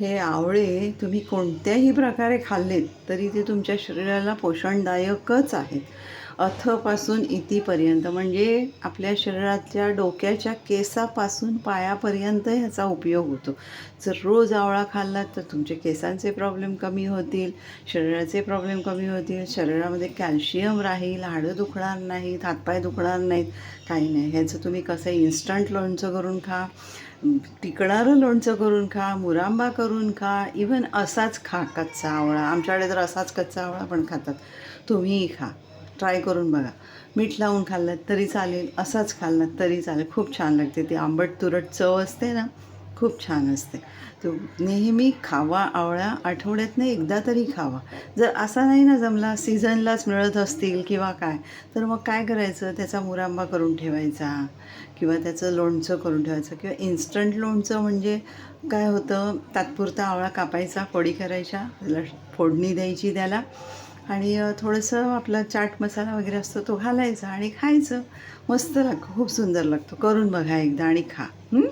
हे आवळे तुम्ही कोणत्याही प्रकारे खाल्लेत तरी ते तुमच्या शरीराला पोषणदायकच आहेत. अथपासून इतीपर्यंत. म्हणजे आपल्या शरीरातल्या डोक्याच्या केसापासून पायापर्यंत ह्याचा उपयोग होतो. जर रोज आवळा खाल्लात तर तुमचे केसांचे प्रॉब्लेम कमी होतील शरीराचे प्रॉब्लेम कमी होतील शरीरामध्ये कॅल्शियम राहील हाडं दुखणार नाहीत हातपाय दुखणार नाहीत काही नाही. ह्याचं तुम्ही कसं इन्स्टंट लोणचं करून खा टिकणारं लोणचं करून खा मुरांबा करून खा इवन असाच खा कच्चा आवळा. आमच्याकडे तर असाच कच्चा आवळा पण खातात. तुम्हीही खा. ट्राय करून बघा. मीठ लावून खाल्लात तरी चालेल असाच खाल्लात तरी चालेल. खूप छान लागते ती आंबट तुरट चव असते ना खूप छान असते. तो नेहमी खावा आवळा आठवड्यातनं एकदा तरी खावा. जर असा नाही ना जमला सीझनलाच मिळत असतील किंवा काय तर मग काय करायचं? त्याचा मुरांबा करून ठेवायचा किंवा त्याचं लोणचं करून ठेवायचं किंवा इन्स्टंट लोणचं म्हणजे काय होतं? तात्पुरता आवळा कापायचा फोडी करायच्या त्याला फोडणी द्यायची त्याला. आणि थोडंसं आपला चाट मसाला वगैरे असतो तो घालायचा आणि खायचं. मस्त लागतं खूप सुंदर लागतो. करून बघा एकदा आणि खा. हं?